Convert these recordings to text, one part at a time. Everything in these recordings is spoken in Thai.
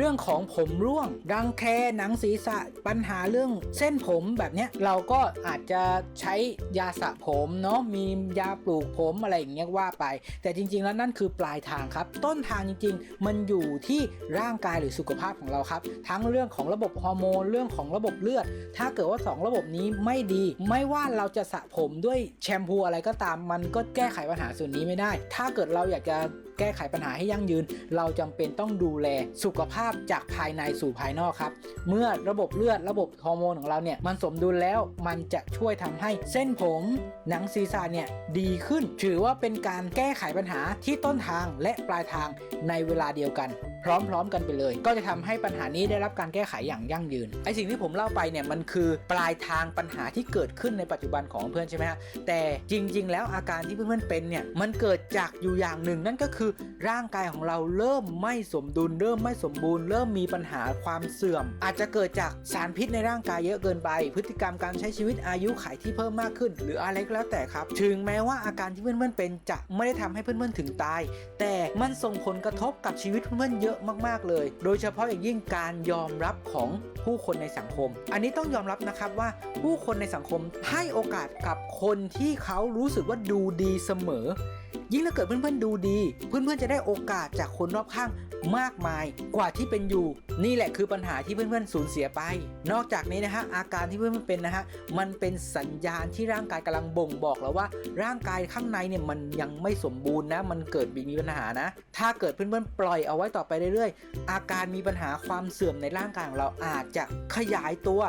เรื่องของผมร่วง รังแคหนังศีรษะปัญหาเรื่องเส้นผมแบบเนี้ยเราก็อาจจะใช้ยาสระผมเนาะมียาปลูกผมอะไรอย่างเงี้ยว่าไป แต่จริง ๆ แล้วนั่นคือปลายทางครับ ต้นทางจริง ๆ มันอยู่ที่ร่างกายหรือสุขภาพของเราครับ ทั้งเรื่องของระบบฮอร์โมนเรื่องของระบบเลือด ถ้าเกิดว่า 2 ระบบนี้ไม่ดี ไม่ว่าเราจะสระผมด้วยแชมพูอะไรก็ตามมันก็แก้ไขปัญหาส่วนนี้ไม่ได้ ถ้าเกิดเราอยากจะ แก้ไขปัญหาให้ยั่งยืน เราจำเป็นต้องดูแลสุขภาพจากภายในสู่ภายนอกครับ เมื่อระบบเลือดระบบฮอร์โมนของเราเนี่ยมันสมดุลแล้วมันจะช่วยทำให้เส้นผมหนังศีรษะเนี่ยดีขึ้น ถือว่าเป็นการแก้ไขปัญหาที่ต้นทางและปลายทางในเวลาเดียวกัน พร้อมๆกันไปเลย ก็จะทำให้ปัญหานี้ได้รับการแก้ไขอย่างยั่งยืนไอสิ่งที่ผมเล่าไปเนี่ยมันคือปลายทางปัญหาที่เกิดขึ้นในปัจจุบันของเพื่อนใช่ไหมฮะแต่จริง ๆ แล้วอาการที่เพื่อนๆเป็นเนี่ยมันเกิดจากอยู่อย่างหนึ่งนั่นก็คือร่างกายของเราเริ่มไม่สมดุล เริ่มไม่สมบูรณ์ เริ่มมีปัญหาความเสื่อม อาจจะเกิดจากสารพิษในร่างกายเยอะเกินไป พฤติกรรมการใช้ชีวิตอายุขัยที่เพิ่มมากขึ้น หรืออะไรก็แล้วแต่ครับ ถึงแม้ว่าอาการที่เพื่อนๆเป็นจะไม่ได้ทำให้เพื่อนๆถึงตาย แต่มันส่งผลกระทบกับชีวิตเพื่อนๆเยอะมากๆเลย โดยเฉพาะอย่างยิ่งการยอมรับของผู้คนในสังคม อันนี้ต้องยอมรับนะครับว่าผู้คนในสังคมให้โอกาสกับคนที่เขารู้สึกว่าดูดีเสมอ ยิ่งถ้าเกิดเพื่อนๆดูดี เพื่อนๆจะได้โอกาสจากคนรอบข้างมากมายกว่าที่เป็นอยู่ นี่แหละคือปัญหาที่เพื่อนๆสูญเสียไป นอกจากนี้นะฮะอาการที่เพื่อนๆเป็นนะฮะมันเป็นสัญญาณที่ร่างกายกำลังบ่งบอกแล้วว่า ร่างกายข้างในเนี่ยมันยังไม่สมบูรณ์นะมันเกิดมีปัญหานะ ถ้าเกิดเพื่อนๆปล่อยเอาไว้ต่อไปเรื่อยๆ อาการมีปัญหาความเสื่อมในร่างกายของเราอาจจะขยายตัว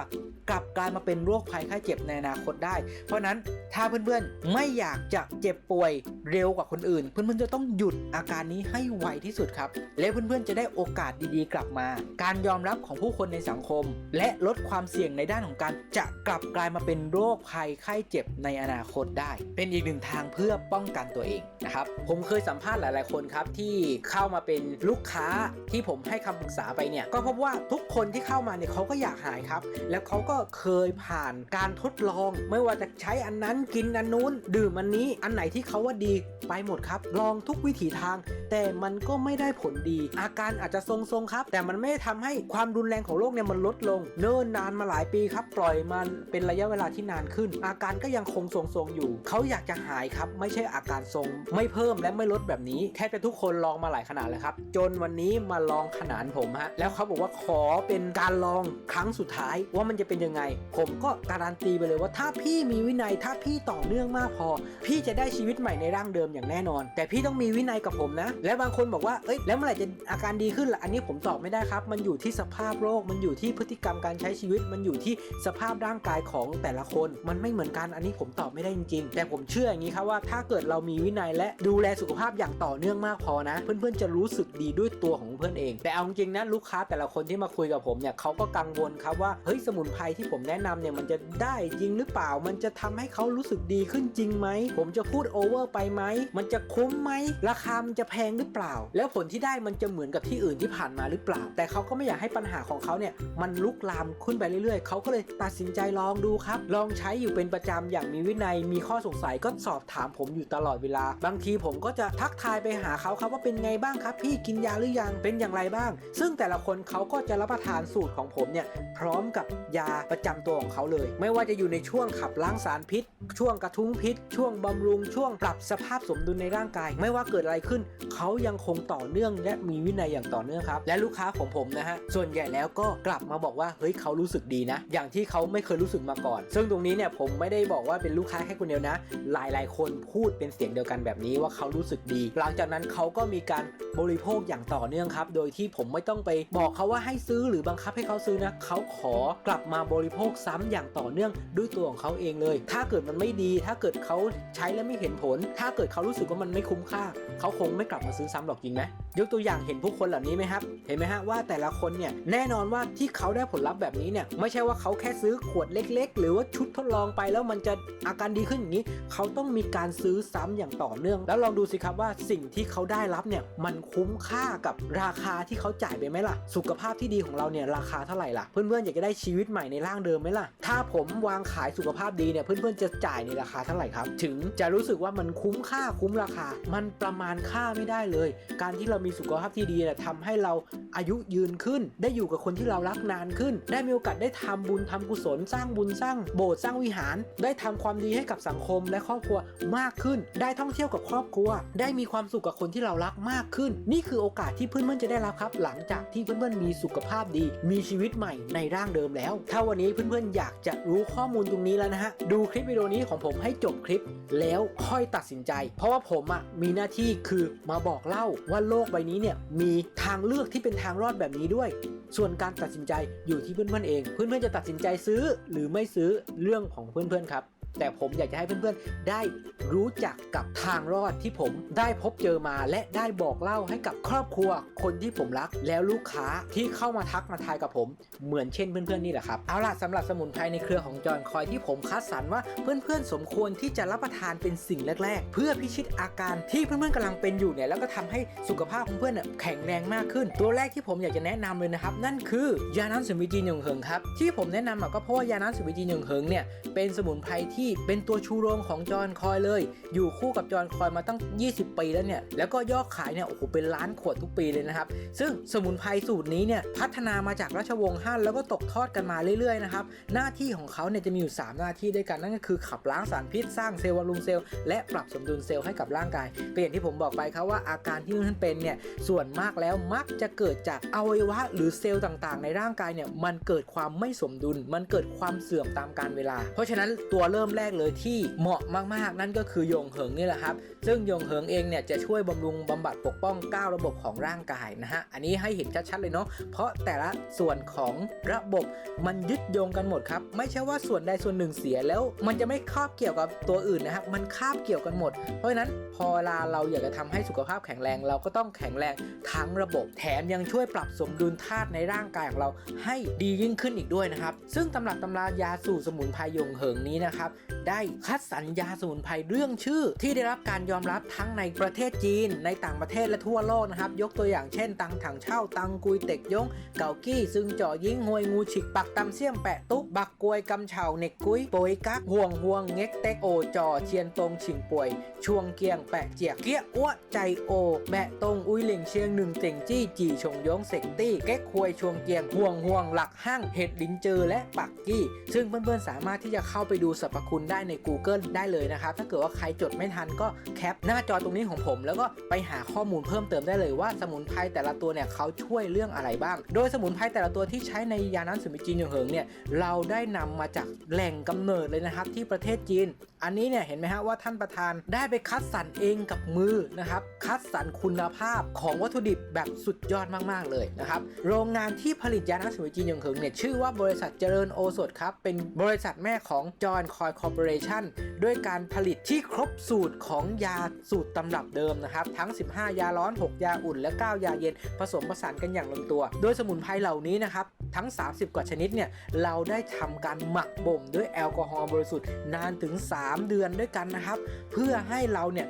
กลับกลายมาเป็นโรคภัยไข้เจ็บในอนาคตได้ เพราะฉะนั้นถ้าเพื่อนๆไม่อยากจะเจ็บป่วยเร็วกว่าคนอื่น เพื่อนๆจะต้องหยุดอาการนี้ให้ไวที่สุดครับ และเพื่อนๆจะได้โอกาสดีๆ กลับมา การยอมรับของผู้คนในสังคม และลดความเสี่ยงในด้านของการจะกลับกลายมาเป็นโรคภัยไข้เจ็บในอนาคตได้ เป็นอีกหนึ่งทางเพื่อป้องกันตัวเองนะครับ ผมเคยสัมภาษณ์หลายๆคนครับที่เข้ามาเป็นลูกค้าที่ผมให้คำปรึกษาไปเนี่ยก็พบว่าทุกคนที่เข้ามาเนี่ยเขาก็อยากหายครับ แล้วเขาก็เคยผ่านการทดลอง ไม่ว่าจะใช้อันนั้นกินอันนู้น ดื่มอันนี้อันไหนที่เขาว่าดีไปหมดครับ ลองทุกวิถีทาง แต่มันก็ไม่ได้ผลดี อาการอาจจะทรงๆครับ แต่มันไม่ได้ทำให้ความรุนแรงของโรคเนี่ยมันลดลง เนิ่นนานมาหลายปีครับ ปล่อยมันเป็นระยะเวลาที่นานขึ้น อาการก็ยังคงทรงๆอยู่ เขาอยากจะหายครับ ไม่ใช่อาการทรง ไม่เพิ่มและไม่ลดแบบนี้แค่จะทุกคนลองมาหลายขนาดเลยครับ จนวันนี้มาลองขนานผมฮะ แล้วเขาบอกว่าขอเป็นการลองครั้งสุดท้ายว่ามันจะเป็นยังไง ผมก็การันตีไปเลยว่าถ้าพี่มีวินัย ถ้าพี่ต่อเนื่องมากพอ พี่จะได้ชีวิตใหม่ในร่างเดิมอย่างแน่นอน แต่พี่ต้องมีวินัยกับผมนะ และบางคนบอกว่าเอ้ยแล้วเมื่อไหร่จะอาการดีขึ้นล่ะอันนี้ผมตอบไม่ได้ครับ มันอยู่ที่สภาพโรคมันอยู่ที่พฤติกรรมการใช้ชีวิต มันอยู่ที่สภาพร่างกายของแต่ละคน มันไม่เหมือนกันอันนี้ผมตอบไม่ได้จริงๆ แต่ผมเชื่ออย่างนี้ครับว่าถ้าเกิดเรามีวินัยและดูแลสุขภาพอย่างต่อเนื่องมากพอนะ เพื่อนๆจะรู้สึกดีด้วยตัวของเพื่อนเอง แต่เอาจริงๆนะลูกค้าแต่ละคนที่มาคุยกับผมเนี่ยเขาก็กังวลครับว่าเฮ้ยสมุนไพรที่ผมแนะนำเนี่ยมันจะได้จริงหรือเปล่า มันจะทำให้เขารู้สึกดีขึ้นจริงไหมผมจะพูดโอเวอร์ไปไหมมันจะคุ้มไหมราคามันจะแพงหรือเปล่า แล้วผลที่ได้มันจะเหมือนกับที่อื่นที่ผ่านมาหรือเปล่า แต่เขาก็ไม่อยากให้ปัญหาของเขาเนี่ยมันลุกลามขึ้นไปเรื่อยๆ เขาก็เลยตัดสินใจลองดูครับ ลองใช้อยู่เป็นประจำอย่างมีวินัย มีข้อสงสัยก็สอบถามผมอยู่ตลอดเวลา บางทีผมก็จะทักทายไปหาเขาครับว่าเป็นไงบ้างครับ พี่กินยาหรือยังเป็นอย่างไรบ้าง ซึ่งแต่ละคนเขาก็จะรับประทานสูตรของผมเนี่ยพร้อมกับยาประจำตัวของเขาเลย ไม่ว่าจะอยู่ในช่วงขับล้างสารพิษ ช่วงกระทุ้งพิษ ช่วงบำรุงช่วงปรับสภาพสมดุลในร่างกาย ไม่ว่าเกิดอะไรขึ้น เขายังคงต่อเนื่องและมีวินัยอย่างต่อเนื่องครับ และลูกค้าของผมนะฮะส่วนใหญ่แล้วก็กลับมาบอกว่าเฮ้ยเขารู้สึกดีนะ อย่างที่เขาไม่เคยรู้สึกมาก่อน ซึ่งตรงนี้เนี่ยผมไม่ได้บอกว่าเป็นลูกค้าแค่คนเดียวนะ หลายๆ คนพูดเป็นเสียงเดียวกันแบบนี้ว่าเขารู้สึกดี หลังจากนั้นเขาก็มีการบริโภคอย่างต่อเนื่องครับ โดยที่ผมไม่ต้องไปบอกเขาว่าให้ซื้อหรือบังคับให้เขาซื้อนะเขาขอกลับมาบริโภคซ้ำอย่างต่อเนื่องด้วยตัวของเขาเองเลย ถ้าเกิดมันไม่ดี ถ้าเกิดเขาใช้แล้วไม่เห็นผล ถ้าเกิดเขารู้สึกว่ามันไม่คุ้มค่า เขาคงไม่กลับมาซื้อซ้ำหรอกจริงไหมยกตัวอย่างเห็นผู้คนเหล่านี้ไหมครับ เห็นไหมฮะว่าแต่ละคนเนี่ยแน่นอนว่าที่เขาได้ผลลัพธ์แบบนี้เนี่ยไม่ใช่ว่าเขาแค่ซื้อขวดเล็ก ๆ หรือว่าชุดทดลองไปแล้วมันจะอาการดีขึ้นอย่างนี้ เขาต้องมีการซื้อซ้ำอย่างต่อเนื่อง แล้วลองดูสิครับว่าสิ่งที่เขาได้รับเนี่ยมันคุ้มค่ากับราคาที่เขาจ่ายไปไหมล่ะ สุขภาพที่ดีของเราเนี่ยราคาเท่าไหร่ล่ะ เพื่อนๆอยากจะได้ชีวิตใหม่ในร่างเดิมไหมล่ะ ถ้าผมวางขายสุขภาพดีเนี่ยเพื่อนๆจะจ่ายในราคาเท่าไหร่ครับ ถึงจะรู้สึกว่ามันคุ้มค่าคุ้มราคา มันประมาณค่าไม่ได้เลย การที่เรามีสุขภาพที่ดีเนี่ยทำให้เราอายุยืนขึ้น ได้อยู่กับคนที่เรารักนานขึ้น ได้มีโอกาสได้ทำบุญทำกุศล สร้างบุญสร้างโบสถ์สร้างวิหาร ได้ทำความดีให้กับสังคมและครอบครัวมากขึ้น ได้ท่องเที่ยวกับครอบครัว ได้มีความสุขกับคนที่เรารักมากขึ้น นี่คือโอกาสที่เพื่อนๆจะได้รับครับ หลังจากที่เพื่อนๆมีสุขภาพดี มีชีวิตใหม่ในร่างเดิมแล้ว ถ้าวันนี้เพื่อนๆอยากจะรู้ข้อมูลตรงนี้แล้วนะฮะดูคลิปวิดีโอนี้ของผมให้จบคลิปแล้วค่อยตัดสินใจเพราะว่าผมอะมีหน้าที่คือมาบอกเล่าว่าโลกใบนี้เนี่ยมีทางเลือกที่เป็นทางรอดแบบนี้ด้วย ส่วนการตัดสินใจอยู่ที่เพื่อนๆเอง เพื่อนๆจะตัดสินใจซื้อหรือไม่ซื้อเรื่องของเพื่อนๆครับ แต่ผมอยากจะให้เพื่อนๆ ได้รู้จักกับทางรอดที่ผมได้พบเจอมา และได้บอกเล่าให้กับครอบครัว คนที่ผมรัก แล้วลูกค้าที่เข้ามาทักมาทายกับผม เหมือนเช่นเพื่อนๆนี่แหละครับเอาล่ะสำหรับสมุนไพรในเครือของจอห์นคอยที่ผมคัดสรรว่าเพื่อนๆ สมควรที่จะรับประทานเป็นสิ่งแรก ๆ เพื่อพิชิตอาการที่เพื่อนๆกำลังเป็นอยู่เนี่ยแล้วก็ทำให้สุขภาพของเพื่อนแข็งแรงมากขึ้น ตัวแรกที่ผมอยากจะแนะนำเลยนะครับนั่นคือยาน้ำสมุนจีนหยงเหิงครับที่ผมแนะนำก็เพราะว่ายาน้ำสมุนจีนหยงเหิงเนี่ยเป็นสมุนไพรที่เป็นตัวชูโรงของจอห์นคอยเลย อยู่คู่กับจอห์นคอยมาตั้ง 20 ปีแล้วเนี่ยแล้วก็ยอดขายเนี่ยโอ้โหเป็นล้านขวดทุกปีเลยนะครับ ซึ่งสมุนไพรสูตรนี้เนี่ยพัฒนามาจากราชวงศ์ฮั่นแล้วก็ตกทอดกันมาเรื่อยๆนะครับหน้าที่ของเขาเนี่ยจะมีอยู่ 3 หน้าที่ด้วยกันนั่นก็คือขับล้างสารพิษสร้างเซลล์บำรุงเซลล์และปรับสมดุลเซลล์ให้กับร่างกายก็นอย่างที่ผมบอกไปครับว่าอาการที่ท่านเป็นเนี่ยส่วนมากแล้วมักจะเกิดจากอวัยวะหรือเซลล์ต่างๆ ในร่างกายเนี่ยมันเกิดความไม่สมดุล มันเกิดความเสื่อมตามกาลเวลา เพราะฉะนั้นตัวเริ่มแรกเลยที่เหมาะมากๆ นั่นก็คือยงเหิงนี่แหละครับ ซึ่งยงเหิงเองเนี่ยจะช่วยบำรุงบำบัดปกป้อง 9 ระบบของร่างกายนะฮะ อันนี้ให้เห็นชัดๆเลยเนาะ เพราะแต่ละส่วนของระบบมันยึดโยงกันหมดครับ ไม่ใช่ว่าส่วนใดส่วนหนึ่งเสียแล้ว มันจะไม่คาบเกี่ยวกับตัวอื่นนะครับ มันคาบเกี่ยวกันหมด เพราะฉะนั้นพอเวลาเราอยากจะทำให้สุขภาพแข็งแรง เราก็ต้องแข็งแรงทั้งระบบ แถมยังช่วยปรับสมดุลธาตุในร่างกายของเราให้ดียิ่งขึ้นอีกด้วยนะครับ ซึ่งตำรับตำรายาสูตรสมุนไพรยงเหิงนี้นะครับได้คัดสรรยาสมุนไพรเรื่องชื่อ ที่ได้รับการยอมรับทั้งในประเทศจีน ในต่างประเทศและทั่วโลกนะครับ ยกตัวอย่างเช่น ตังถังเช่า ตังกุยเต็กยง เกากี้ ซึ่งจ่อยิงหวยงูฉิกปักตำเสี่ยมแปะตุ๊กบักกวยกำเฉาเน็กกุ้ยโปยกักห่วงห่วงเง็กเต็กโอจอเทียนตรงฉิงป่วยช่วงเกียงแปะเจียกเกี้ยอ้วใจโอแบะตรงอุ้ยเหล่งเชียงหนึ่งเต่งจี้จีชงยงเสกตี้เก๊กควยช่วงเกียงห่วงห่วงหลักห้างเห็ดลินเจอและปักกี้ ซึ่งเพื่อนๆสามารถที่จะเข้าไปดูสรรพคุณได้ใน Google ได้เลยนะครับ ถ้าเกิดว่าใครจดไม่ทันก็แคปหน้าจอตรงนี้ของผม แล้วก็ไปหาข้อมูลเพิ่มเติมได้เลยว่าสมุนไพรแต่ละตัวเนี่ยเขาช่วยเรื่องอะไรบ้าง โดยสมุนไพรแต่ละตัวที่ใช้ในยานั้นสมุนจีนหยงเหิงเนี่ยเราได้นำมาจากแหล่งกำเนิดเลยนะครับที่ประเทศจีน อันนี้เนี่ยเห็นไหมฮะว่าท่านประธานได้ไปคัดสรรเองกับมือนะครับคัดสรรคุณภาพของวัตถุดิบแบบสุดยอดมากๆเลยนะครับโรงงานที่ผลิตยาน้ำสมุนจีนหยงเหิงเนี่ยชื่อว่าบริษัทเจริญโอสถครับเป็นบริษัทแม่ของจอห์นคอยคอร์ปอเรชันด้วยการผลิตที่ครบสูตรของยาสูตรตำรับเดิมนะครับ ทั้ง 15 ยาร้อน 6 ยาอุ่น และ 9 ยาเย็นผสมผสานกันอย่างลงตัว โดยสมุนไพรเหล่านี้นะครับ ทั้ง 30 กว่าชนิดเนี่ยเราได้ทำการหมักบ่มด้วยแอลกอฮอล์บริสุทธิ์นานถึง 3 เดือนด้วยกันนะครับ เพื่อให้เราเนี่ย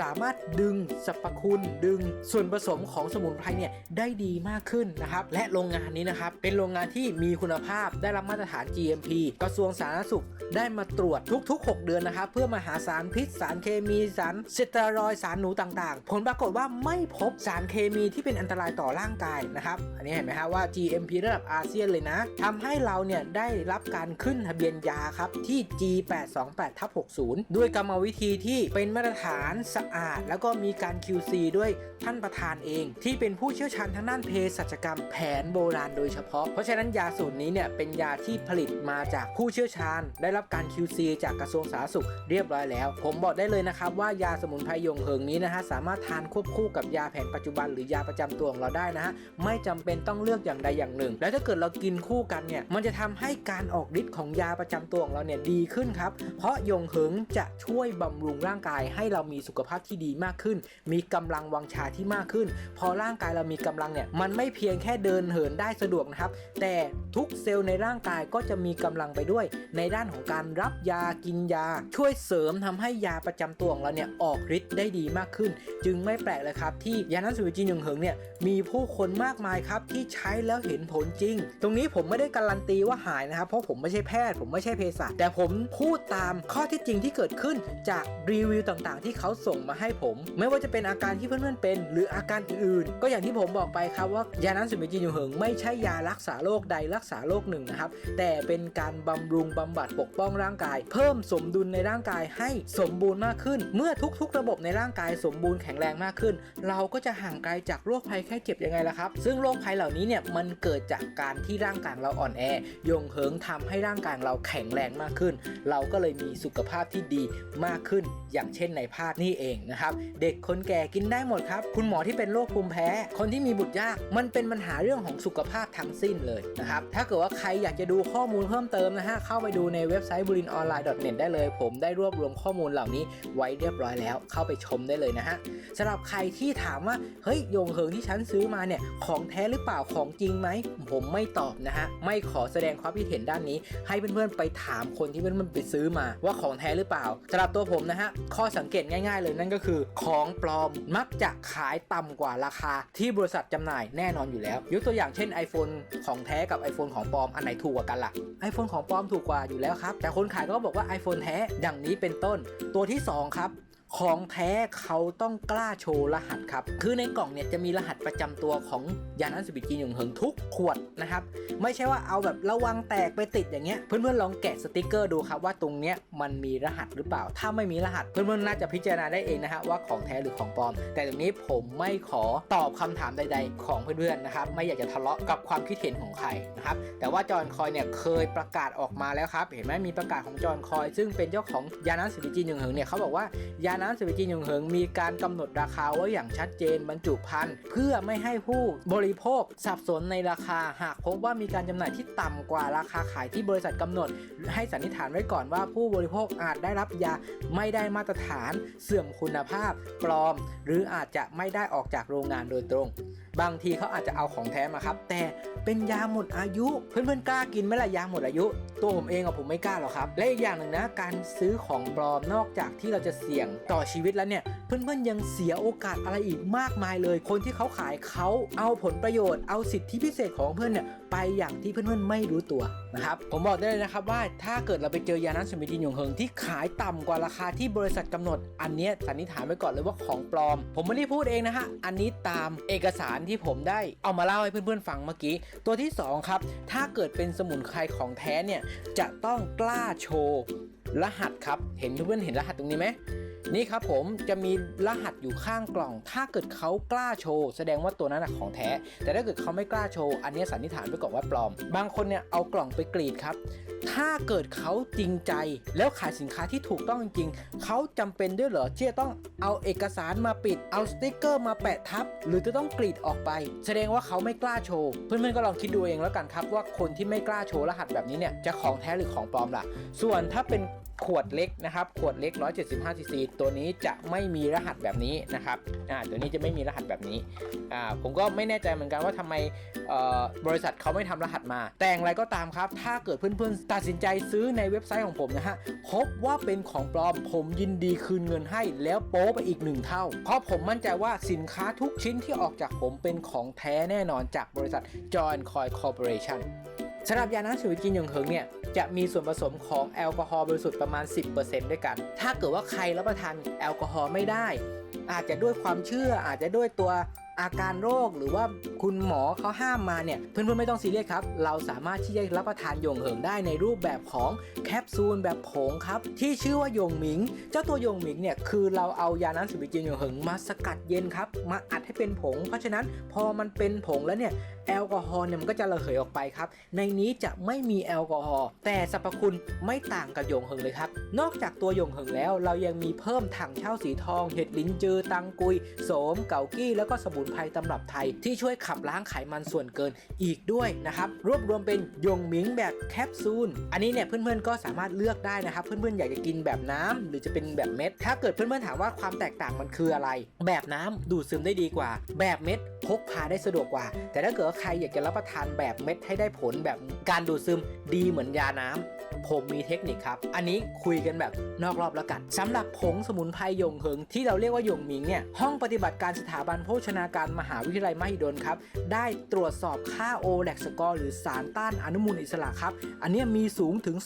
สามารถดึงสรรพคุณดึงส่วนผสมของสมุนไพรเนี่ยได้ดีมากขึ้นนะครับและโรงงานนี้นะครับเป็นโรงงานที่มีคุณภาพได้รับมาตรฐาน GMP กระทรวงสาธารณสุขได้มาตรวจทุกๆ 6 เดือนนะครับ เพื่อมาหาสารพิษ สารเคมี สารสเตียรอยสารหนูต่างๆ ผลปรากฏว่าไม่พบสารเคมีที่เป็นอันตรายต่อร่างกายนะครับ อันนี้เห็นไหมฮะว่า GMP ระดับอาเซียนเลยนะทำให้เราเนี่ยได้รับการขึ้นทะเบียนยาครับที่ G828 ทับ60 ด้วยกรรมวิธีที่เป็นมาตรฐานสะอาด แล้วก็มีการ QC ด้วยท่านประธานเอง ที่เป็นผู้เชี่ยวชาญทางด้านเภสัชกรรมแผนโบราณโดยเฉพาะ เพราะฉะนั้นยาสูตรนี้เนี่ยเป็นยาที่ผลิตมาจากผู้เชี่ยวชาญ ได้รับการ QC จากกระทรวงสาธารณสุขเรียบร้อยแล้ว ผมบอกได้เลยนะครับว่ายาสมุนไพรยงเหิงนี้นะฮะสามารถทานควบคู่กับยาแผนปัจจุบัน หรือยาประจำตัวของเราได้นะฮะไม่จำเป็นต้องเลือกอย่างใดอย่างหนึ่ง แล้วถ้าเกิดเรากินคู่กันเนี่ยมันจะทำให้การออกฤทธิ์ของยาประจำตัวของเราเนี่ยดีขึ้นครับ เพราะยงเหิงจะช่วยบำรุงร่างกายให้เรามีสุขภาพที่ดีมากขึ้น มีกำลังวังชาที่มากขึ้น พอร่างกายเรามีกำลังเนี่ยมันไม่เพียงแค่เดินเหินได้สะดวกนะครับ แต่ทุกเซลล์ในร่างกายก็จะมีกำลังไปด้วย ในด้านของการรับยากินยา ช่วยเสริมทำให้ยาประจำตัวของเราเนี่ยออกฤทธิ์ได้ดีมากขึ้น จึงไม่แปลกเลยครับที่ยานันสุวิจินยงเหิงเนี่ยมีผู้คนมากมายครับที่ใช้แล้วเห็นผลจริงตรงนี้ผมไม่ได้การันตีว่าหายนะครับ เพราะผมไม่ใช่แพทย์ ผมไม่ใช่เภสัชแต่ผมพูดตามข้อที่จริงที่เกิดขึ้นจากรีวิวต่างๆ ที่เขาส่งมาให้ผม ไม่ว่าจะเป็นอาการที่เพื่อนๆเป็น หรืออาการอื่นๆ ก็อย่างที่ผมบอกไปครับว่ายานั้นสุเมจินยูเหิงไม่ใช่ยารักษาโรคใดรักษาโรคหนึ่งนะครับ แต่เป็นการบำรุงบำบัดปกป้องร่างกาย เพิ่มสมดุลในร่างกายให้สมบูรณ์มากขึ้น เมื่อทุกๆ ระบบในร่างกายสมบูรณ์แข็งแรงมากขึ้น เราก็จะห่างไกลจากโรคภัยแค่เจ็บยังไงล่ะครับ ซึ่งโรคภัยเหล่านี้เนี่ยมันเกิดจากการการที่ร่างกายเราอ่อนแอยงเหิงทำให้ร่างกายเราแข็งแรงมากขึ้น เราก็เลยมีสุขภาพที่ดีมากขึ้น อย่างเช่นในภาพนี้เองนะครับ เด็กคนแก่กินได้หมดครับ คุณหมอที่เป็นโรคภูมิแพ้ คนที่มีบุตรยาก มันเป็นปัญหาเรื่องของสุขภาพทั้งสิ้นเลยนะครับ ถ้าเกิดว่าใครอยากจะดูข้อมูลเพิ่มเติมนะฮะ เข้าไปดูในเว็บไซต์บุรินออนไลน์ .net ได้เลย ผมได้รวบรวมข้อมูลเหล่านี้ไว้เรียบร้อยแล้ว เข้าไปชมได้เลยนะฮะสำหรับใครที่ถามว่า เฮ้ย ยงเหิงที่ฉันซื้อมาเนี่ย ของแท้หรือเปล่า ของจริงไหม ผมไม่ไม่ตอบนะฮะ ไม่ขอแสดงความคิดเห็นด้านนี้ ให้เพื่อนๆไปถามคนที่เพื่อนๆไปซื้อมา ว่าของแท้หรือเปล่าสำหรับตัวผมนะฮะ ข้อสังเกตง่าย ๆ เลยนั่นก็คือ ของปลอมมักจะขายต่ำกว่าราคาที่บริษัทจำหน่ายแน่นอนอยู่แล้ว ยกตัวอย่างเช่น iPhone ของแท้กับ iPhone ของปลอมอันไหนถูกกว่ากันล่ะ iPhone ของปลอมถูกกว่าอยู่แล้วครับแต่คนขายก็บอกว่า iPhone แท้ดังนี้เป็นต้น ตัวที่ 2 ครับ ของแท้เขาต้องกล้าโชว์รหัสครับ คือในกล่องเนี่ยจะมีรหัสประจำตัวของยานันสุบิจีนยงเหิงทุกขวดนะครับ ไม่ใช่ว่าเอาแบบระวังแตกไปติดอย่างเงี้ย เพื่อนๆลองแกะสติกเกอร์ดูครับว่าตรงเนี้ยมันมีรหัสหรือเปล่า ถ้าไม่มีรหัสเพื่อนๆน่าจะพิจารณาได้เองนะฮะว่าของแท้หรือของปลอม แต่ตรงนี้ผมไม่ขอตอบคำถามใด ๆ ของเพื่อนๆนะครับ ไม่อยากจะทะเลาะกับความคิดเห็นของใครนะครับ แต่ว่าจอห์นคอยเนี่ยเคยประกาศออกมาแล้วครับ เห็นไหมมีประกาศของจอห์นคอย ซึ่งเป็นเจ้าของยานันสุบิจีนยงเหิงเนี่ยเขาบอกว่ายานนสุบิจีนยงเหิงมีการกำหนดราคาไว้อย่างชัดเจนบรรจุภัณฑ์เพื่อไม่ให้ผู้บริโภคสับสนในราคาหากพบว่ามีการจำหน่ายที่ต่ำกว่าราคาขายที่บริษัทกำหนด ให้สันนิษฐานไว้ก่อนว่าผู้บริโภคอาจได้รับยาไม่ได้มาตรฐานเสื่อมคุณภาพ ปลอม หรืออาจจะไม่ได้ออกจากโรงงานโดยตรง บางทีเขาอาจจะเอาของแท้มาครับ แต่เป็นยาหมดอายุ เพื่อนๆกล้ากินไหมล่ะยาหมดอายุ ตัวผมเองอะผมไม่กล้าหรอกครับ และอีกอย่างหนึ่งนะ การซื้อของปลอมนอกจากที่เราจะเสี่ยงต่อชีวิตแล้วเนี่ย เพื่อนๆยังเสียโอกาสอะไรอีกมากมายเลย คนที่เขาขายเขาเอาผลประโยชน์เอาสิทธิพิเศษของเพื่อนเนี่ยไปอย่างที่เพื่อนๆไม่รู้ตัวนะครับผมบอกได้เลยนะครับว่าถ้าเกิดเราไปเจอยานั้นสมิตินยงเฮิงที่ขายต่ำกว่าราคาที่บริษัทกำหนด อันนี้สันนิษฐานไว้ก่อนเลยว่าของปลอม ผมไม่ได้พูดเองนะฮะอันนี้ตามเอกสารที่ผมได้เอามาเล่าให้เพื่อนๆฟังเมื่อกี้ ตัวที่สองครับ ถ้าเกิดเป็นสมุนไพรของแท้เนี่ยจะต้องกล้าโชว์รหัสครับ เห็นเพื่อนๆเห็นรหัสตรงนี้ไหม นี่ครับผมจะมีรหัสอยู่ข้างกล่อง ถ้าเกิดเขากล้าโชว์แสดงว่าตัวนั้นของแท้ แต่ถ้าเกิดเขาไม่กล้าโชว์อันนี้สันนิษฐานไว้ก่อนว่าปลอม บางคนเนี่ยเอากล่องไปกรีดครับ ถ้าเกิดเขาจริงใจ แล้วขายสินค้าที่ถูกต้องจริงๆเขาจำเป็นด้วยเหรอที่จะต้องเอาเอกสารมาปิด เอาสติกเกอร์มาแปะทับ หรือจะต้องกรีดออกไป แสดงว่าเขาไม่กล้าโชว์ เพื่อนๆก็ลองคิดดูเองแล้วกันครับ ว่าคนที่ไม่กล้าโชว์รหัสแบบนี้เนี่ยจะของแท้หรือของปลอมล่ะ ส่วนถ้าเป็นขวดเล็กนะครับ ขวดเล็ก 175 ซีซีตัวนี้จะไม่มีรหัสแบบนี้นะครับอ่าตัวนี้จะไม่มีรหัสแบบนี้อ่าผมก็ไม่แน่ใจเหมือนกันว่าทำไมบริษัทเขาไม่ทำรหัสมา แต่อย่างไรก็ตามครับ ถ้าเกิดเพื่อนๆตัดสินใจซื้อในเว็บไซต์ของผมนะฮะพบว่าเป็นของปลอมผมยินดีคืนเงินให้ แล้วโป๊ไปอีกหนึ่งเท่า เพราะผมมั่นใจว่าสินค้าทุกชิ้นที่ออกจากผมเป็นของแท้แน่นอนจากบริษัท Joy Coin Corporation สำหรับยาน้ำสูตรจินยงเหิงเนี่ยจะมีส่วนผสมของแอลกอฮอล์บริสุทธิ์ประมาณ 10%ด้วยกัน ถ้าเกิดว่าใครรับประทานแอลกอฮอล์ไม่ได้ อาจจะด้วยความเชื่ออาจจะด้วยตัวอาการโรคหรือว่าคุณหมอเขาห้ามมาเนี่ยเพื่อนๆไม่ต้องซีเรียสครับ เราสามารถที่จะรับประทานยงเหิงได้ในรูปแบบของแคปซูลแบบผงครับ ที่ชื่อว่ายงหมิง เจ้าตัวยงหมิงเนี่ยคือเราเอายาน้ำสุบิจินยงเหิงมาสกัดเย็นครับ มาอัดให้เป็นผง เพราะฉะนั้นพอมันเป็นผงแล้วเนี่ยแอลกอฮอล์เนี่ยมันก็จะระเหยออกไปครับ ในนี้จะไม่มีแอลกอฮอล์แต่สรรพคุณไม่ต่างกับยงเหิงเลยครับ นอกจากตัวยงเหิงแล้ว เรายังมีเพิ่มถังเช่าสีทอง เห็ดลิ้นจือตังกุยโสมเกากี้แล้วก็สมุนไพรตำรับไทย ที่ช่วยขับล้างไขมันส่วนเกินอีกด้วยนะครับ รวบรวมเป็นยงหมิงแบบแคปซูล อันนี้เนี่ยเพื่อนๆก็สามารถเลือกได้นะครับ เพื่อนๆอยากจะกินแบบน้ำหรือจะเป็นแบบเม็ด ถ้าเกิดเพื่อนๆถามว่าความแตกต่างมันคืออะไร แบบน้ำดูดซึมได้ดีกว่า แบบเม็ดพกพาได้สะดวกกว่า แต่ถ้าเกิดใครอยากจะรับประทานแบบเม็ดให้ได้ผลแบบการดูดซึมดีเหมือนยาน้ำ ผมมีเทคนิคครับ อันนี้คุยกันแบบนอกรอบแล้วกันสำหรับผงสมุนไพรยงเหิงที่เราเรียกว่ายงหมิงเนี่ย ห้องปฏิบัติการสถาบันโภชนาการมหาวิทยาลัยมหิดลครับ ได้ตรวจสอบค่าโอแลกสกอร์หรือสารต้านอนุมูลอิสระครับ อันนี้มีสูงถึง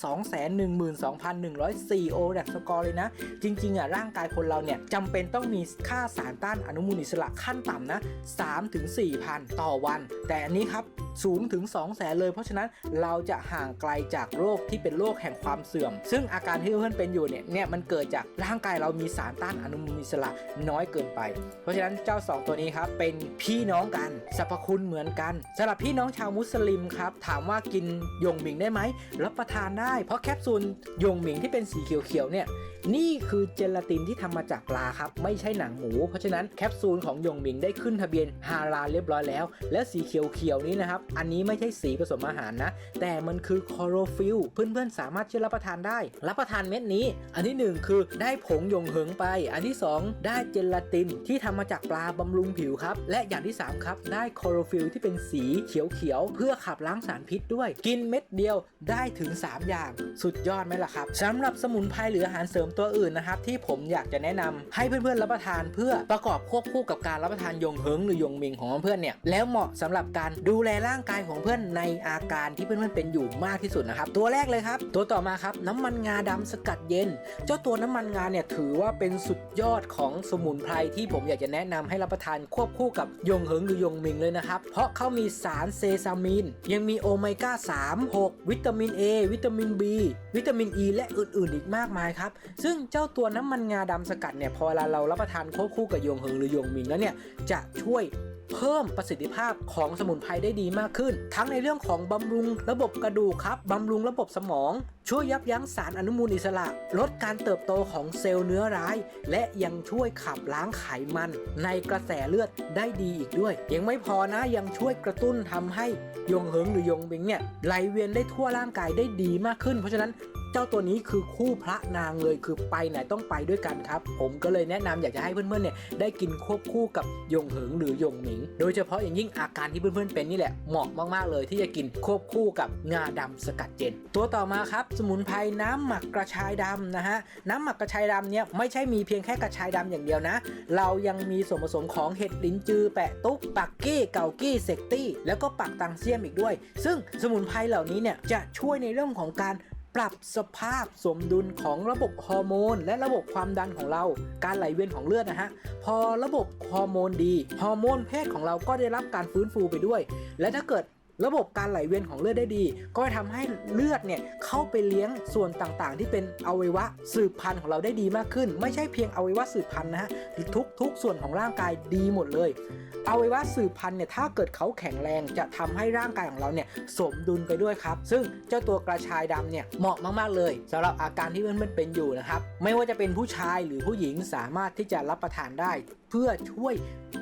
212,104โอแลกสกอร์เลยนะ จริงๆอะร่างกายคนเราเนี่ยจำเป็นต้องมีค่าสารต้านอนุมูลอิสระขั้นต่ำนะ3ถึง4,000ต่อวัน แต่อันนี้ครับสูงถึง2แสนเลย เพราะฉะนั้นเราจะห่างไกลจากโรคที่เป็นโรคแห่งความเสื่อม ซึ่งอาการที่เพื่อนเป็นอยู่เนี่ยเนี่ยมันเกิดจากร่างกายเรามีสารต้านอนุมูลอิสระน้อยเกินไป เพราะฉะนั้นเจ้า 2 ตัวนี้ครับเป็นพี่น้องกันสรรพคุณเหมือนกันสำหรับพี่น้องชาวมุสลิมครับถามว่ากินยงหมิงได้ไหมรับประทานได้ เพราะแคปซูลยงหมิงที่เป็นสีเขียวๆเนี่ยนี่คือเจลาตินที่ทำมาจากปลาครับไม่ใช่หนังหมู เพราะฉะนั้นแคปซูลของยงหมิงได้ขึ้นทะเบียนฮาลาเรียบร้อยแล้ว และสีเขียวๆนี้นะครับอันนี้ไม่ใช่สีผสมอาหารนะแต่มันคือคลอโรฟิลเพื่อนๆสามารถที่จะรับประทานได้ รับประทานเม็ดนี้ อันที่หนึ่งคือได้ผงยงเหิงไป อันที่สองได้เจลาตินที่ทำมาจากปลาบำรุงผิวครับ และอย่างที่สามครับ ได้คลอโรฟิลที่เป็นสีเขียวๆเพื่อขับล้างสารพิษด้วย กินเม็ดเดียวได้ถึง 3 อย่าง สุดยอดไหมล่ะครับสำหรับสมุนไพรหรืออาหารเสริมตัวอื่นนะครับที่ผมอยากจะแนะนำให้เพื่อนๆรับประทานเพื่อประกอบควบคู่กับการรับประทานยงเหิงหรือยงมิงของเพื่อนเนี่ยแล้วเหมาะสำหรับการดูแลร่างกายของเพื่อนในอาการที่เพื่อนๆเป็นอยู่มากที่สุดนะครับ ตัวแรกเลยครับตัวต่อมาครับน้ำมันงาดำสกัดเย็น เจ้าตัวน้ำมันงาเนี่ยถือว่าเป็นสุดยอดของสมุนไพรที่ผมอยากจะแนะนำให้รับประทานควบคู่กับยงเหิงหรือยงมิงเลยนะครับ เพราะเขามีสารเซซามิน ยังมีโอเมก้า 3 6 วิตามิน A วิตามิน B วิตามิน E และอื่นๆ อีกมากมายครับ ซึ่งเจ้าตัวน้ำมันงาดำสกัดเนี่ยพอเวลาเรารับประทานควบคู่กับยงเหิงหรือยงมิงแล้วเนี่ยจะช่วย เพิ่มประสิทธิภาพของสมุนไพรได้ดีมากขึ้น ทั้งในเรื่องของบำรุงระบบกระดูกครับบำรุงระบบสมอง ช่วยยับยั้งสารอนุมูลอิสระ ลดการเติบโตของเซลล์เนื้อร้าย และยังช่วยขับล้างไขมัน ในกระแสเลือดได้ดีอีกด้วย ยังไม่พอนะยังช่วยกระตุ้นทำให้ยงเหิงหรือยงบิงเนี่ยไหลเวียนได้ทั่วร่างกายได้ดีมากขึ้น เพราะฉะนั้น จ้าตัวนี้คือคู่พระนางเลยคือไปไหนต้องไปด้วยกันครับ ผมก็เลยแนะนำอยากจะให้เพื่อนๆเนี่ยได้กินควบคู่กับยงเหิงหรือยงหมิง โดยเฉพาะอย่างยิ่งอาการที่เพื่อนๆเป็นนี่แหละเหมาะมากๆเลยที่จะกินควบคู่กับงาดำสกัดเย็นตัวต่อมาครับ สมุนไพรน้ำหมักกระชายดำนะฮะน้ำหมักกระชายดำเนี่ยไม่ใช่มีเพียงแค่กระชายดำอย่างเดียวนะ เรายังมีส่วนผสมของเห็ดลิ้นจือแปะตุ๊กปักกี้เกากี้เซกตี้แล้วก็ปักตังเซียมอีกด้วย ซึ่งสมุนไพรเหล่านี้เนี่ยจะช่วยในเรื่องของการ ปรับสภาพสมดุลของระบบฮอร์โมน และระบบความดันของเรา การไหลเวียนของเลือดนะฮะ พอระบบฮอร์โมนดี ฮอร์โมนเพศของเราก็ได้รับการฟื้นฟูไปด้วย และถ้าเกิด ระบบการไหลเวียนของเลือดได้ดี ก็จะทำให้เลือดเนี่ยเข้าไปเลี้ยงส่วนต่างๆ ที่เป็นอวัยวะสืบพันธุ์ของเราได้ดีมากขึ้น ไม่ใช่เพียงอวัยวะสืบพันธุ์นะฮะทุกทุกส่วนของร่างกายดีหมดเลยอวัยวะสืบพันธุ์เนี่ยถ้าเกิดเขาแข็งแรงจะทำให้ร่างกายของเราเนี่ยสมดุลไปด้วยครับ ซึ่งเจ้าตัวกระชายดำเนี่ยเหมาะมากๆเลยสำหรับอาการที่เพื่อนๆเป็นอยู่นะครับ ไม่ว่าจะเป็นผู้ชายหรือผู้หญิงสามารถที่จะรับประทานได้เพื่อช่วย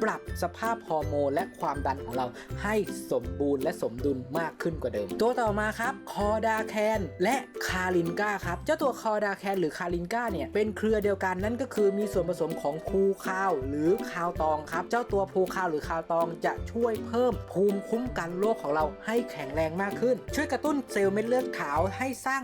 ปรับสภาพฮอร์โมนและความดันของเราให้สมบูรณ์และสมดุลมากขึ้นกว่าเดิม ตัวต่อมาครับ คอดาแคนและคาลินกาครับ เจ้าตัวคอดาแคนหรือคาลินกาเนี่ยเป็นเครือเดียวกันนั่นก็คือมีส่วนผสมของภูคาวหรือคาวตองครับ เจ้าตัวภูคาวหรือคาวตองจะช่วยเพิ่มภูมิคุ้มกันโรคของเราให้แข็งแรงมากขึ้น ช่วยกระตุ้นเซลล์เม็ดเลือดขาวให้สร้าง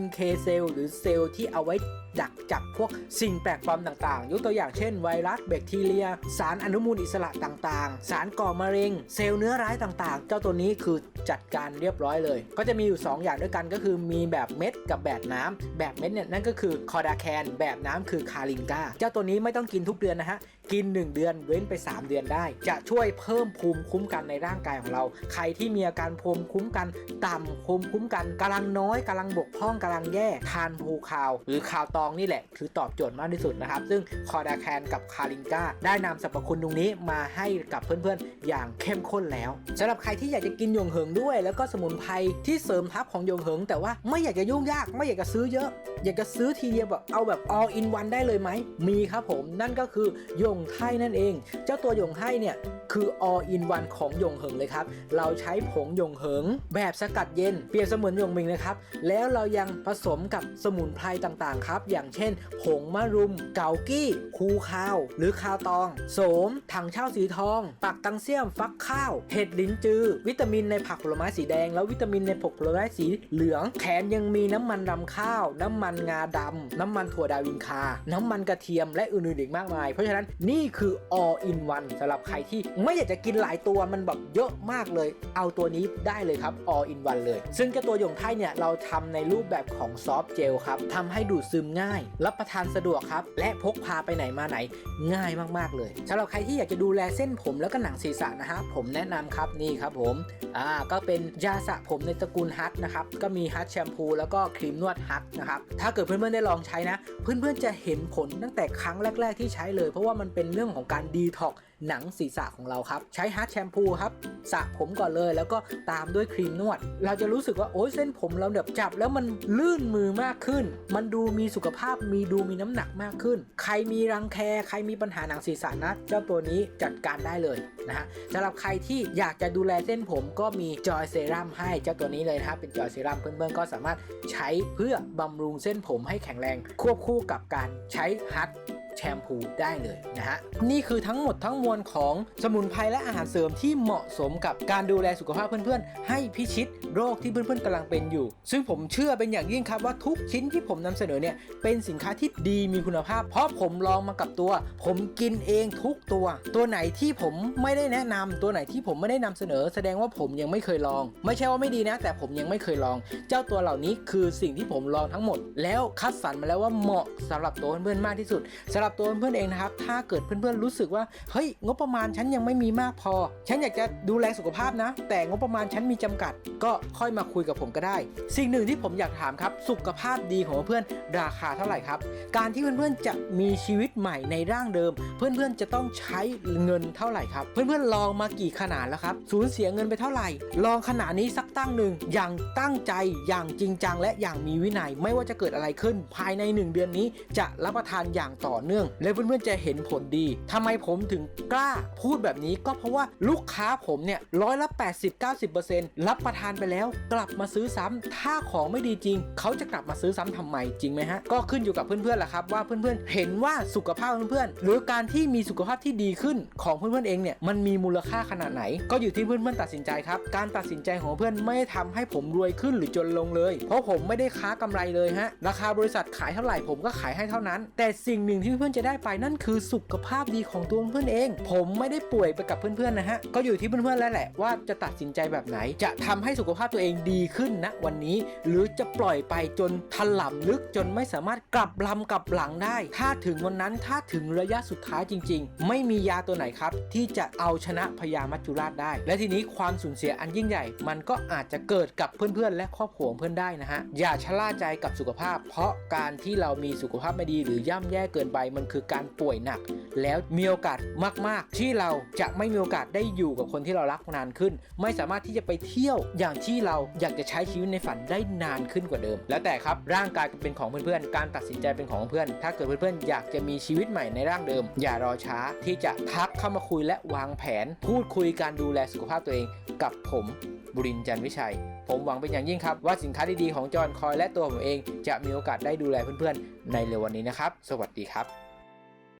NK เซลล์หรือเซลล์ที่เอาไว้ ดักจับพวกสิ่งแปลกปลอมต่างๆ ยกตัวอย่างเช่น ไวรัสแบคทีเรีย สารอนุมูลอิสระต่างๆ สารก่อมะเร็ง เซลล์เนื้อร้ายต่างๆ เจ้าตัวนี้คือจัดการเรียบร้อยเลย ก็จะมีอยู่ 2 อย่างด้วยกันก็คือมีแบบเม็ดกับแบบน้ำแบบเม็ดเนี่ยนั่นก็คือคอดาแคนแบบน้ำคือคาลิงกาเจ้าตัวนี้ไม่ต้องกินทุกเดือนนะฮะ กิน 1 เดือนเว้นไป 3 เดือนได้ จะช่วยเพิ่มภูมิคุ้มกันในร่างกายของเรา ใครที่มีอาการภูมิคุ้มกันต่ำภูมิคุ้มกันกำลังน้อยกำลังบกพร่องกำลังแย่ทานภูคาว หรือคาวตองนี่แหละ คือตอบโจทย์มากที่สุดนะครับ ซึ่งคอดาแคนกับคาลิงกาได้นำสรรพคุณตรงนี้มาให้กับเพื่อนๆ อย่างเข้มข้นแล้วสำหรับใครที่อยากจะกินยงเหิงด้วย แล้วก็สมุนไพรที่เสริมทับของยงเหิง แต่ว่าไม่อยากจะยุ่งยากไม่อยากจะซื้อเยอะ อยากจะซื้อทีเดียวแบบเอาแบบ all in one ได้เลยไหม มีครับผม นั่นก็คือยงงไทนั่นเอง เจ้าตัวยงไทเนี่ยคือ all in one ของยงเหิงเลยครับ เราใช้ผงยงเหิง แบบสกัดเย็น เปรียบเสมือนยงมิงเลยครับ แล้วเรายังผสมกับสมุนไพรต่างๆครับ อย่างเช่น ผงมะรุม เกากี้ คูคาว หรือคาวตอง โสม ถังเช่าสีทอง ปักตังเซียม ฟักข้าว เห็ดลิ้นจือ วิตามินในผักผลไม้สีแดง แล้ววิตามินในผลผลไม้สีเหลือง แถมยังมีน้ำมันรำข้าว น้ำมันันงาดำน้ำมันถั่วดาวินคา น้ำมันกระเทียมและอื่นๆอีกมากมาย เพราะฉะนั้นนี่คือ all in one สำหรับใครที่ไม่อยากจะกินหลายตัวมันแบบเยอะมากเลย เอาตัวนี้ได้เลยครับ all in one เลย ซึ่งเจ้าตัวหยงไทยเนี่ยเราทำในรูปแบบของซอฟต์เจลครับทำให้ดูดซึมง่าย รับประทานสะดวกครับ และพกพาไปไหนมาไหนง่ายมากๆเลยสำหรับใครที่อยากจะดูแลเส้นผมแล้วก็หนังศีรษะนะฮะผมแนะนำครับนี่ครับผมอ่าก็เป็นยาสระผมในตระกูลฮัทนะครับก็มีฮัทแชมพูแล้วก็ครีมนวดฮัทนะครับถ้าเกิดเพื่อนๆได้ลองใช้นะ เพื่อนๆจะเห็นผลตั้งแต่ครั้งแรก ๆที่ใช้เลย เพราะว่ามันเป็นเรื่องของการดีท็อก หนังศีรษะของเราครับ ใช้ฮัทแชมพูครับสระผมก่อนเลย แล้วก็ตามด้วยครีมนวด เราจะรู้สึกว่าโอ้ยเส้นผมเราแบบจับ แล้วมันลื่นมือมากขึ้น มันดูมีสุขภาพมีดูมีน้ำหนักมากขึ้น ใครมีรังแคใครมีปัญหาหนังศีรษะนะ เจ้าตัวนี้จัดการได้เลยนะฮะสำหรับใครที่อยากจะดูแลเส้นผมก็มีจอยเซรั่มให้เจ้าตัวนี้เลยนะครับเป็นจอยเซรั่มเพื่อนๆก็สามารถใช้เพื่อบำรุงเส้นผมให้แข็งแรง ควบคู่กับการใช้ฮัท แชมพูได้เลยนะฮะนี่คือทั้งหมดทั้งมวลของสมุนไพรและอาหารเสริมที่เหมาะสมกับการดูแลสุขภาพเพื่อนๆ ให้พิชิตโรคที่เพื่อนๆกำลังเป็นอยู่ ซึ่งผมเชื่อเป็นอย่างยิ่งครับว่าทุกชิ้นที่ผมนำเสนอเนี่ยเป็นสินค้าที่ดีมีคุณภาพ เพราะผมลองมากับตัว ผมกินเองทุกตัว ตัวไหนที่ผมไม่ได้แนะนำตัวไหนที่ผมไม่ได้นำเสนอ แสดงว่าผมยังไม่เคยลอง ไม่ใช่ว่าไม่ดีนะ แต่ผมยังไม่เคยลอง เจ้าตัวเหล่านี้คือสิ่งที่ผมลองทั้งหมด แล้วคัดสรรมาแล้วว่าเหมาะสำหรับตัวเพื่อนๆมากที่สุดสำหรับตัวเพื่อนเองนะครับ ถ้าเกิดเพื่อนๆรู้สึกว่า เฮ้ย งบประมาณฉันยังไม่มีมากพอ ฉันอยากจะดูแลสุขภาพนะ แต่งบประมาณฉันมีจำกัด ก็ค่อยมาคุยกับผมก็ได้ สิ่งหนึ่งที่ผมอยากถามครับ สุขภาพดีของเพื่อนราคาเท่าไหร่ครับ การที่เพื่อนๆจะมีชีวิตใหม่ในร่างเดิม เพื่อนๆจะต้องใช้เงินเท่าไหร่ครับ เพื่อนๆลองมากี่ขนาดแล้วครับ สูญเสียเงินไปเท่าไหร่ ลองขนาดนี้สักตั้งหนึ่งอย่างตั้งใจอย่างจริงจังและอย่างมีวินัย ไม่ว่าจะเกิดอะไรขึ้น ภายใน 1 เดือนนี้จะรับประทานอย่างต่อเนื่องและเพื่อนๆจะเห็นผลดีทำไมผมถึงกล้าพูดแบบนี้ก็เพราะว่าลูกค้าผมเนี่ยร้อยละ 80-90%รับประทานไปแล้ว กลับมาซื้อซ้ำถ้าของไม่ดีจริง เขาจะกลับมาซื้อซ้ำทำไมจริงไหมฮะ ก็ขึ้นอยู่กับเพื่อนๆแหละครับว่าเพื่อนๆ เห็นว่าสุขภาพเพื่อนๆ หรือการที่มีสุขภาพที่ดีขึ้นของเพื่อนๆเองเนี่ยมันมีมูลค่าขนาดไหน ก็อยู่ที่เพื่อนๆตัดสินใจครับ การตัดสินใจของเพื่อนไม่ได้ทำให้ผมรวยขึ้นหรือจนลงเลย เพราะผมไม่ได้ค้ากำไรเลยฮะราคาบริษัทขายเท่าไหร่ผมก็ขายให้เท่านั้น แต่สิ่งหนึ่งที่เพื่อนๆจะได้ไปนั่นคือสุขภาพดีของตัวเพื่อนเอง ผมไม่ได้ป่วยไปกับเพื่อนๆนะฮะก็อยู่ที่เพื่อนๆแล้วแหละว่าจะตัดสินใจแบบไหน จะทำให้สุขภาพตัวเองดีขึ้นณวันนี้ หรือจะปล่อยไปจนถล่ำลึกจนไม่สามารถกลับลำกลับหลังได้ ถ้าถึงวันนั้นถ้าถึงระยะสุดท้ายจริง ๆ ไม่มียาตัวไหนครับ ที่จะเอาชนะพญามัจจุราชได้ และทีนี้ความสูญเสียอันยิ่งใหญ่ มันก็อาจจะเกิดกับเพื่อนๆ และครอบครัวเพื่อนได้นะฮะอย่าชะล่าใจกับสุขภาพ เพราะการที่เรามีสุขภาพไม่ดีหรือย่ำแย่เกินไปมันคือการป่วยหนัก แล้วมีโอกาสมาก ๆ ที่เราจะไม่มีโอกาสได้อยู่กับคนที่เรารักนานขึ้น ไม่สามารถที่จะไปเที่ยวอย่างที่เราอยากจะใช้ชีวิตในฝันได้นานขึ้นกว่าเดิม แล้วแต่ครับร่างกายเป็นของเพื่อนๆ การตัดสินใจเป็นของเพื่อน ถ้าเกิดเพื่อนๆ อยากจะมีชีวิตใหม่ในร่างเดิม อย่ารอช้าที่จะทักเข้ามาคุยและวางแผน พูดคุยการดูแลสุขภาพตัวเองกับผมบุรินทร์จันวิชัย ผมหวังเป็นอย่างยิ่งครับ ว่าสินค้าดีๆของจอห์นคอยและตัวผมเอง จะมีโอกาสได้ดูแลเพื่อนๆ ในเร็ววันนี้นะครับ สวัสดีครับ